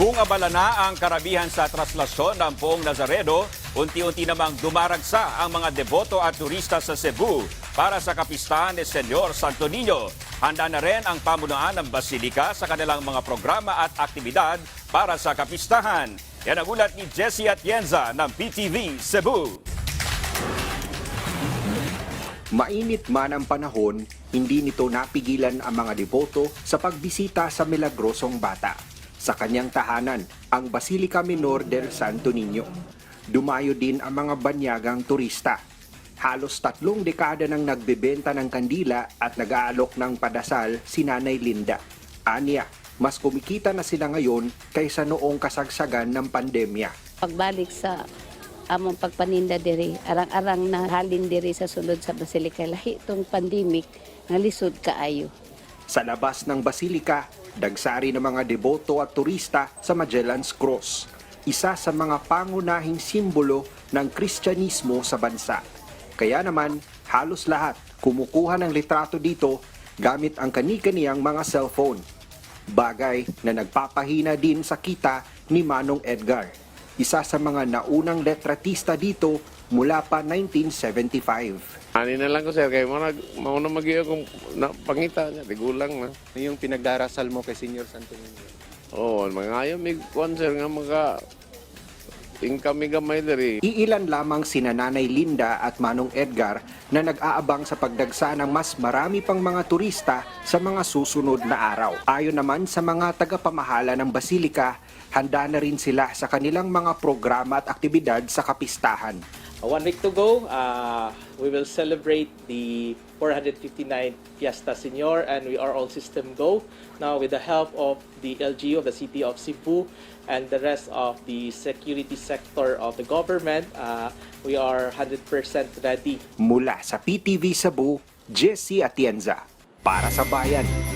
Kung abala na ang karabihan sa traslasyon ng Poong Nazareno, unti-unti namang dumaragsa ang mga deboto at turista sa Cebu para sa kapistahan ni Senyor Santo Niño. Handa na rin ang pamunuan ng Basilika sa kanilang mga programa at aktibidad para sa kapistahan. Yan ang ulat ni Jesse Atienza ng PTV Cebu. Mainit man ang panahon, hindi nito napigilan ang mga deboto sa pagbisita sa milagrosong bata. Sa kanyang tahanan, ang Basilica Minor del Santo Niño. Dumayo din ang mga banyagang turista. Halos tatlong dekada nang nagbebenta ng kandila at nag-aalok ng padasal si Nanay Linda. Anya, mas kumikita na sila ngayon kaysa noong kasagsagan ng pandemya. pagbalik sa among pagpaninda diri arang-arang na halin diri sa sulod sa Basilica lahi tong pandemic nga lisod kaayo Sa labas ng Basilika, dagsari ng mga deboto at turista sa Magellan's Cross, isa sa mga pangunahing simbolo ng Kristyanismo sa bansa. Kaya naman, halos lahat kumukuha ng litrato dito gamit ang kani-kaniyang mga cellphone. Bagay na nagpapahina din sa kita ni Manong Edgar, isa sa mga naunang letratista dito mula pa 1975. Ani na lang ko sir, kay mo nag mauna magiyo kung na, pangita niya, tigulang na. yung pinagdarasal mo kay Senior Santo Niño. Oo, oh, mga ayo mig kwan sir nga mga gamay diri. Iilan lamang sina Nanay Linda at Manong Edgar na nag-aabang sa pagdagsa ng mas marami pang mga turista sa mga susunod na araw. Ayon naman sa mga tagapamahala ng Basilika, handa na rin sila sa kanilang mga programa at aktibidad sa kapistahan. Uh, One week to go, uh, we will celebrate the 459 Fiesta Senior and we are all system go. Now with the help of the LGU of the city of Cebu and the rest of the security sector of the government, uh, we are 100% ready Mula sa PTV Cebu, Jesse Atienza. Para sa Bayan.